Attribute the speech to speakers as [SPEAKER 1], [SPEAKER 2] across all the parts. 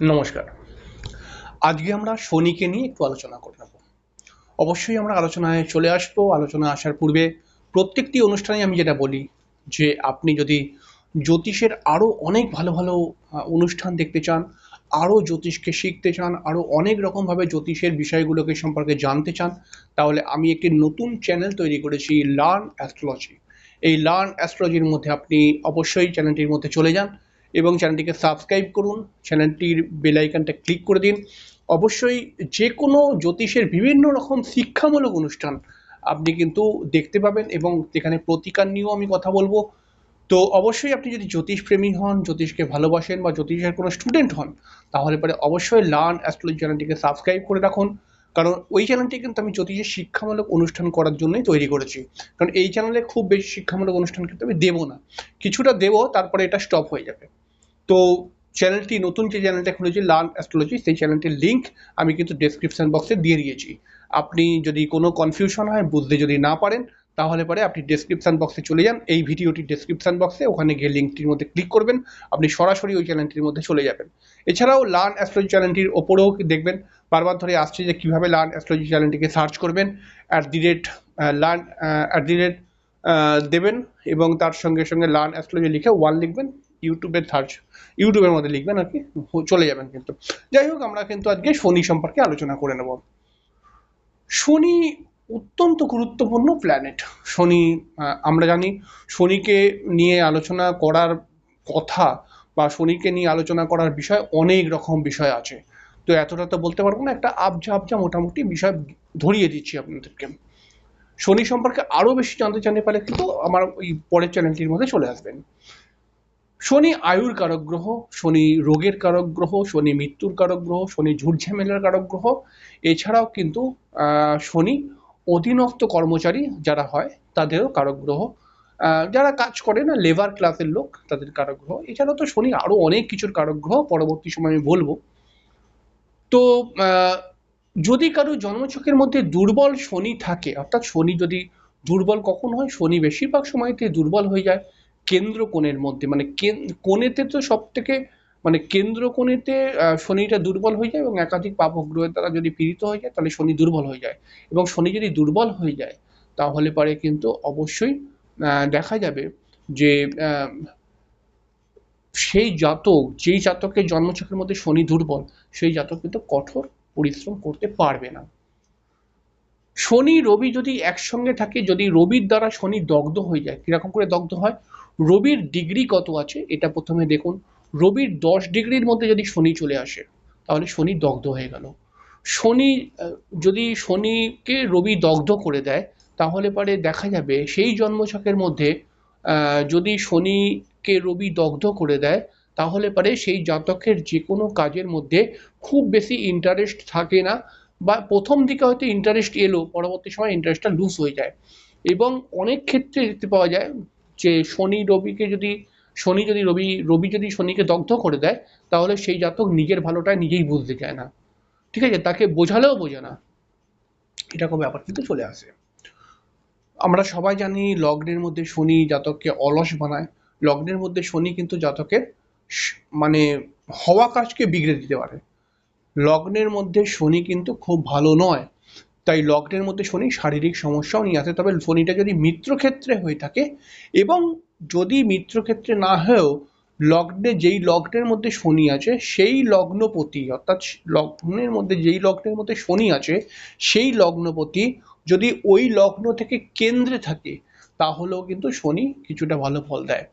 [SPEAKER 1] নমস্কার। আজকে আমরা শনিকে নিয়ে একটু আলোচনা করে নেব। অবশ্যই আমরা আলোচনায় চলে আসব। আলোচনা আসার পূর্বে প্রত্যেকটি অনুষ্ঠানে আমি যেটা বলি যে আপনি যদি জ্যোতিষের আরও অনেক ভালো ভালো অনুষ্ঠান দেখতে চান আরও জ্যোতিষকে শিখতে চান আরও অনেক রকমভাবে জ্যোতিষের বিষয়গুলোকে সম্পর্কে জানতে চান, তাহলে আমি একটি নতুন চ্যানেল তৈরি করেছি লার্ন অ্যাস্ট্রোলজি এই লার্ন অ্যাস্ট্রোলজির মধ্যে আপনি অবশ্যই চ্যানেলটির মধ্যে চলে যান। এবং চ্যানেলটিকে সাবস্ক্রাইব করুন। চ্যানেলটির বেল আইকনটা ক্লিক করে দিন। অবশ্যই যে কোনো জ্যোতিষের বিভিন্ন রকম শিক্ষামূলক অনুষ্ঠান আপনি কিন্তু দেখতে পাবেন এবং যেখানে প্রতিকার নিয়েও আমি কথা বলব। তো অবশ্যই আপনি যদি জ্যোতিষ প্রেমী হন, জ্যোতিষকে ভালোবাসেন বা জ্যোতিষের কোনো স্টুডেন্ট হন, তাহলে পরে অবশ্যই লার্ন অ্যাস্ট্রোলজি চ্যানেলটিকে সাবস্ক্রাইব করে রাখুন। কারণ ওই চ্যানেলটি কিন্তু আমি জ্যোতিষের শিক্ষামূলক অনুষ্ঠান করার জন্যই তৈরি করেছি। কারণ এই চ্যানেলে খুব বেশি শিক্ষামূলক অনুষ্ঠান কিন্তু আমি দেবো না। কিছুটা দেবো, তারপরে এটা স্টপ হয়ে যাবে। তো চ্যানেলটি নতুন যে চ্যানেলটা খুলেছি লার্ন অ্যাস্ট্রোলজি সেই চ্যানেলটির লিঙ্ক আমি কিন্তু ডেসক্রিপশন বক্সে দিয়ে দিয়েছি। আপনি যদি কোনো কনফিউশন হয়, বুঝতে যদি না পারেন, তাহলে পরে আপনি ডেসক্রিপশন বক্সে চলে যান। এই ভিডিওটি ডেসক্রিপশন বক্সে ওখানে গিয়ে লিঙ্কটির মধ্যে ক্লিক করবেন, আপনি সরাসরি ওই চ্যানেলটির মধ্যে চলে যাবেন। এছাড়াও লার্ন অ্যাস্ট্রোলজি চ্যানেলটির ওপরেও দেখবেন, বারবার ধরে আসছে যে কীভাবে লার্ন অ্যাস্ট্রোলজি চ্যানেলটিকে সার্চ করবেন at the rate learn at the rate দেবেন এবং তার সঙ্গে সঙ্গে লার্ন অ্যাস্ট্রোলজি লিখে ওয়ান লিখবেন। ইউটিউবের সার্চ ইউটিউবের মধ্যে লিখবেন আর কি চলে যাবেন কিন্তু। যাই হোক, আমরা কিন্তু আজকে শনি সম্পর্কে আলোচনা করে নেব। শনি অত্যন্ত গুরুত্বপূর্ণ প্ল্যানেট শনি আমরা জানি শনিকে নিয়ে আলোচনা করার কথা বা শনিকে নিয়ে আলোচনা করার বিষয় অনেক রকম বিষয় আছে। তো এতটা তো বলতে পারব না, একটা আবজা আবজা মোটামুটি বিষয় ধরিয়ে দিচ্ছি আপনাদেরকে। শনি সম্পর্কে আরও বেশি জানতে জানতে পারলে কিন্তু আমার ওই পরের চ্যানেলটির মধ্যে চলে আসবেন। শনি আয়ুর কারক গ্রহ, শনি রোগের কারক গ্রহ, শনি মৃত্যুর কারক গ্রহ, শনি ঝুটঝামেলার কারক গ্রহ। এছাড়াও কিন্তু শনি অধীনস্থ কর্মচারী যারা হয়, তাদেরও কারক গ্রহ। যারা কাজ করে না লেবার ক্লাসের লোক, তাদের কারক গ্রহ। এছাড়াও তো শনি আরও অনেক কিছুর কারক গ্রহ, পরবর্তী সময় আমি বলব। তো যদি কারও জন্মছকের মধ্যে দুর্বল শনি থাকে, অর্থাৎ শনি যদি দুর্বল কখন হয়? শনি বেশিরভাগ সময়তে দুর্বল হয়ে যায়। কেন্দ্র কোণের মধ্যে মানে কোণেতে তো সব থেকে মানে কেন্দ্র কোণেতে শনিটা দুর্বল হয়ে যায় এবং একাধিক পাপগ্রহের দ্বারা যদি পীড়িত হয়ে যায়, তাহলে শনি দুর্বল হয়ে যায়। এবং শনি যদি দুর্বল হয়ে যায়, তাহলে পরে কিন্তু অবশ্যই দেখা যাবে যে সেই জাতক, যেই জাতকের জন্মছকের মধ্যে শনি দুর্বল, সেই জাতক কিন্তু কঠোর পরিশ্রম করতে পারবে না। শনি, রবি যদি একসঙ্গে থাকে, যদি রবির দ্বারা শনি দগ্ধ হয়ে যায়, কীরকম করে দগ্ধ হয়? রবির ডিগ্রি কত আছে? এটা প্রথমে দেখুন। রবির দশ ডিগ্রির মধ্যে যদি শনি চলে আসে, তাহলে শনি দগ্ধ হয়ে গেল। শনি যদি শনিকে রবি দগ্ধ করে দেয়, তাহলে পরে দেখা যাবে সেই জন্মছকের মধ্যে যদি শনিকে রবি দগ্ধ করে দেয়, তাহলে পরে সেই জাতকের যে কোনো কাজের মধ্যে খুব বেশি ইন্টারেস্ট থাকে না। বা প্রথম দিকে হয়তো ইন্টারেস্ট এলো, পরবর্তী সময় ইন্টারেস্টটা লুজ হয়ে যায়। এবং অনেক ক্ষেত্রে দেখতে পাওয়া যায় যে শনি রবিকে যদি, শনি যদি রবি রবি যদি শনিকে দগ্ধ করে দেয়, তাহলে সেই জাতক নিজের ভালোটা নিজেই বুঝতে চায় না। ঠিক আছে? তাকে বোঝালেও বোঝে না। এরকম ব্যাপার, কিন্তু চলে আসে। আমরা সবাই জানি লগ্নের মধ্যে শনি জাতককে অলস বানায়। লগ্নের মধ্যে শনি কিন্তু জাতকের মানে হওয়া কাজকে বিগড়ে দিতে পারে। লগ্নের মধ্যে শনি কিন্তু খুব ভালো নয়। তাই লগ্নের মধ্যে শনি শারীরিক সমস্যাও নিয়ে আসে। তবে শনিটা যদি মিত্রক্ষেত্রে হয়ে থাকে এবং যদি মিত্রক্ষেত্রে না হয়েও লগ্নে যেই লগ্নের মধ্যে শনি আছে, সেই লগ্নপতি, অর্থাৎ লগ্নের মধ্যে যেই লগ্নের মধ্যে শনি আছে, সেই লগ্নপতি যদি ওই লগ্ন থেকে কেন্দ্রে থাকে, তাহলেও কিন্তু শনি কিছুটা ভালো ফল দেয়।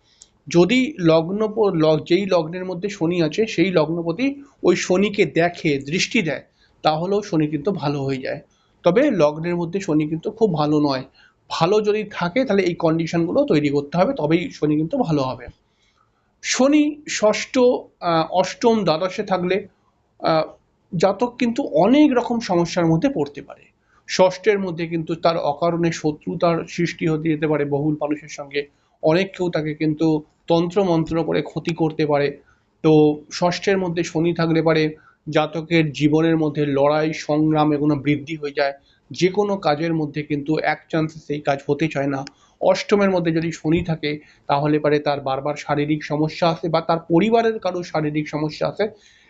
[SPEAKER 1] যদি লগ্ন যেই লগ্নের মধ্যে শনি আছে, সেই লগ্নপতি ওই শনিকে দেখে, দৃষ্টি দেয়, তাহলেও শনি কিন্তু ভালো হয়ে যায়। তবে লগ্নের মধ্যে শনি কিন্তু খুব ভালো নয়। ভালো যদি থাকে, তাহলে এই কন্ডিশনগুলো তৈরি করতে হবে, তবেই শনি কিন্তু ভালো হবে। শনি ষষ্ঠ অষ্টম দ্বাদশে থাকলে জাতক কিন্তু অনেক রকম সমস্যার মধ্যে পড়তে পারে। ষষ্ঠের মধ্যে কিন্তু তার অকারণে শত্রুতার সৃষ্টি হতে যেতে পারে বহুল মানুষের সঙ্গে। অনেক কেউ তাকে কিন্তু তন্ত্র মন্ত্র করে ক্ষতি করতে পারে। তো ষষ্ঠের মধ্যে শনি থাকলে পারে, জাতকের জীবনের মধ্যে লড়াই, সংগ্রাম এগুলো বৃদ্ধি হয়ে যায়। যে কোনো কাজের মধ্যে কিন্তু এক চান্সে সেই কাজ হতে চায় না। অষ্টমের মধ্যে যদি শনি থাকে, তাহলে পারে তার বারবার শারীরিক সমস্যা আসে বা তার পরিবারের কারও শারীরিক সমস্যা আসে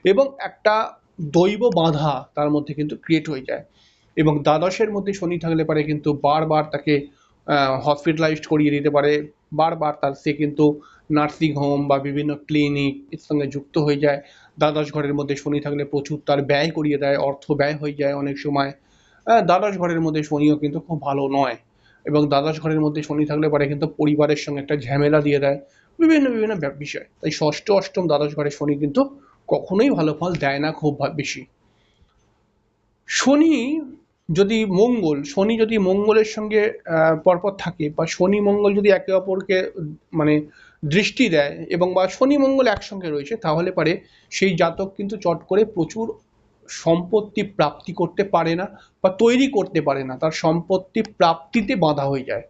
[SPEAKER 1] এবং একটা দৈব বাধা তার মধ্যে কিন্তু ক্রিয়েট হয়ে যায়। এবং দ্বাদশের মধ্যে শনি থাকলে পারে কিন্তু বারবার তাকে হসপিটালাইজড করিয়ে দিতে পারে। বারবার তার সে কিন্তু নার্সিং হোম বা বিভিন্ন ক্লিনিক এর সঙ্গে যুক্ত হয়ে যায়। দ্বাদশ ঘরের মধ্যে শনি থাকলে প্রচুর তার ব্যয় করিয়ে দেয় অর্থ ব্যয় হয়ে যায় অনেক সময়। আহ, দ্বাদশ ঘরের মধ্যে শনিও কিন্তু খুব ভালো নয়। এবং দ্বাদশ ঘরের মধ্যে শনি থাকলে পারে কিন্তু পরিবারের সঙ্গে একটা ঝামেলা দিয়ে দেয় বিভিন্ন বিভিন্ন বিষয়। তাই ষষ্ঠ অষ্টম দ্বাদশ ঘরে শনি কিন্তু কখনোই ভালো ফল দেয় না খুব বেশি। শনি যদি মঙ্গল শনি যদি মঙ্গলের সঙ্গে পরপর থাকে বা শনি মঙ্গল যদি একে অপরকে মানে দৃষ্টি দেয় এবং বা শনি মঙ্গল একসঙ্গে রয়েছে, তাহলে পারে সেই জাতক কিন্তু চট করে প্রচুর সম্পত্তি প্রাপ্তি করতে পারে না বা তৈরি করতে পারে না। তার সম্পত্তি প্রাপ্তিতে বাধা হয়ে যায়।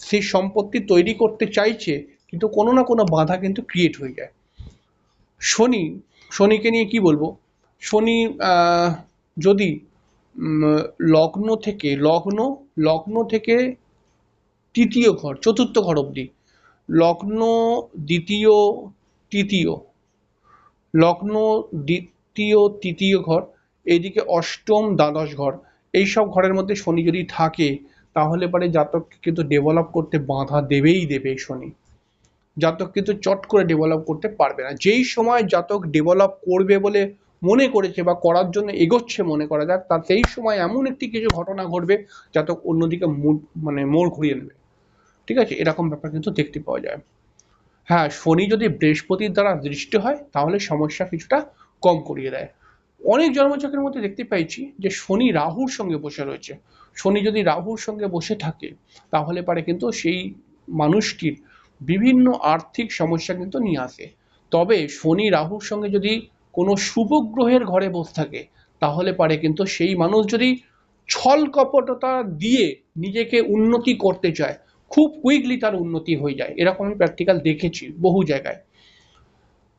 [SPEAKER 1] সেই সম্পত্তি তৈরি করতে চাইছে, কিন্তু কোনো না কোনো বাধা কিন্তু ক্রিয়েট হয়ে যায়। শনি, শনিকে নিয়ে কি বলব? শনি যদি লগ্ন থেকে, লগ্ন লগ্ন থেকে তৃতীয় ঘর, চতুর্থ ঘর অবধি লগ্ন দ্বিতীয় তৃতীয়, লগ্ন দ্বিতীয় তৃতীয় ঘর, এইদিকে অষ্টম দ্বাদশ ঘর, এই সব ঘরের মধ্যে শনি যদি থাকে, তাহলে পরে জাতককে কিন্তু ডেভেলপ করতে বাধা দেবেই দেবে শনি। জাতক কিন্তু চট করে ডেভেলপ করতে পারবে না। যেই সময় জাতক ডেভেলপ করবে বলে মনে করেছে বা করার জন্য এগোচ্ছে মনে করা যাক তার সেই সময় এমন একটি কিছু ঘটনা ঘটবে, জাতক অন্যদিকে মানে মোড় ঘুরিয়ে নেবে। ঠিক আছে? এরকম ব্যাপার কিন্তু দেখতে পাওয়া যায়। হ্যাঁ শনি যদি বৃহস্পতির দ্বারা দৃষ্টি হয়, তাহলে সমস্যা কিছুটা কম করিয়ে দেয়। অনেক জন্মচক্রের মধ্যে দেখতে পাইছি যে, শনি রাহুর সঙ্গে বসে রয়েছে। শনি যদি রাহুর সঙ্গে বসে থাকে, তাহলে পারে কিন্তু সেই মানুষটির বিভিন্ন আর্থিক সমস্যা কিন্তু নিয়ে আসে। তবে শনি রাহুর সঙ্গে যদি কোনো শুভ গ্রহের ঘরে বসে থাকে, তাহলে পারে কিন্তু সেই মানুষ যদি ছল কপটতা দিয়ে নিজেকে উন্নতি করতে চায় খুব কুইকলি তার উন্নতি হয়ে যায়। এরকম আমি প্র্যাকটিক্যাল দেখেছি বহু জায়গায়।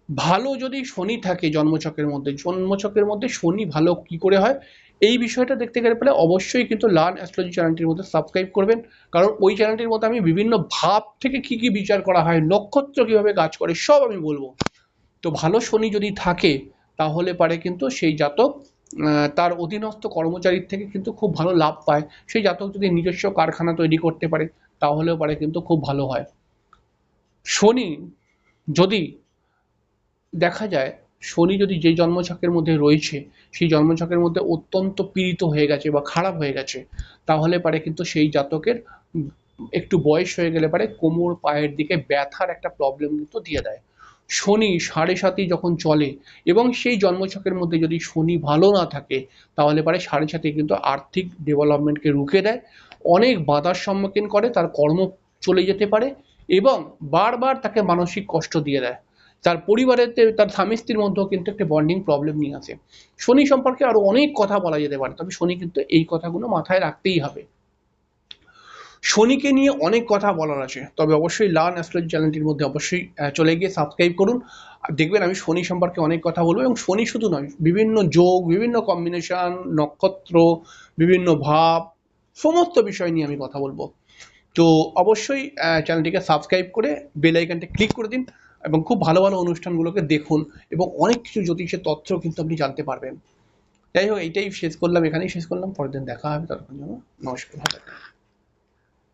[SPEAKER 1] ভালো যদি শনি থাকে জন্মছকের মধ্যে জন্মছকের মধ্যে শনি ভালো কি করে হয়, এই বিষয়টা দেখতে গেলে পরে অবশ্যই কিন্তু লার্ন অ্যাস্ট্রোলজি চ্যানেলটির মধ্যে সাবস্ক্রাইব করবেন। কারণ ওই চ্যানেলটির মধ্যে আমি বিভিন্ন ভাব থেকে কি কি বিচার করা হয়, নক্ষত্র কীভাবে কাজ করে, সব আমি বলব। তো ভালো শনি যদি থাকে, তাহলে পারে কিন্তু সেই জাতক তার অধীনস্থ কর্মচারীর থেকে কিন্তু খুব ভালো লাভ পায়। সেই জাতক যদি নিজস্ব কারখানা তৈরি করতে পারে তাহলেও পারে কিন্তু খুব ভালো হয়। শনি যদি দেখা যায়, শনি যদি যে জন্মছকের মধ্যে রয়েছে, সেই জন্মছকের মধ্যে অত্যন্ত পীড়িত হয়ে গেছে বা খারাপ হয়ে গেছে, তাহলে পারে কিন্তু সেই জাতকের একটু বয়স হয়ে গেলে পারে কোমর পায়ের দিকে ব্যথার একটা প্রবলেম কিন্তু দিয়ে দেয়। শনি সাড়ে সাতই যখন চলে এবং সেই জন্মছকের মধ্যে যদি শনি ভালো না থাকে, তাহলে পারে সাড়ে সাথে কিন্তু আর্থিক ডেভেলপমেন্টকে রুখে দেয়। অনেক বাধার সম্মুখীন করে, তার কর্ম চলে যেতে পারে এবং বারবার তাকে মানসিক কষ্ট দিয়ে দেয়। তার পরিবারের তার স্বামী স্ত্রীর মধ্যেও কিন্তু একটা বন্ডিং প্রবলেম নিয়ে আসে শনি সম্পর্কে আরও অনেক কথা বলা যেতে পারে, তবে শনি কিন্তু এই কথাগুলো মাথায় রাখতেই হবে। শনিকে নিয়ে অনেক কথা বলার আছে, তবে অবশ্যই লার্ন অ্যাস্ট্রোলজি চ্যানেলটির মধ্যে অবশ্যই চলে গিয়ে সাবস্ক্রাইব করুন। দেখবেন আমি শনি সম্পর্কে অনেক কথা বলব এবং শনি শুধু নয়, বিভিন্ন যোগ, বিভিন্ন কম্বিনেশন নক্ষত্র, বিভিন্ন ভাব সমস্ত বিষয় নিয়ে আমি কথা বলব। তো অবশ্যই চ্যানেলটিকে সাবস্ক্রাইব করে বেল আইকনটা ক্লিক করে দিন এবং খুব ভালো ভালো অনুষ্ঠানগুলোকে দেখুন এবং অনেক কিছু জ্যোতিষের তথ্য কিন্তু আপনি জানতে পারবেন। যাই হোক, এইটাই শেষ করলাম, এখানেই শেষ করলাম। পরের দিন দেখা হবে ততক্ষণ জন্য নমস্কার।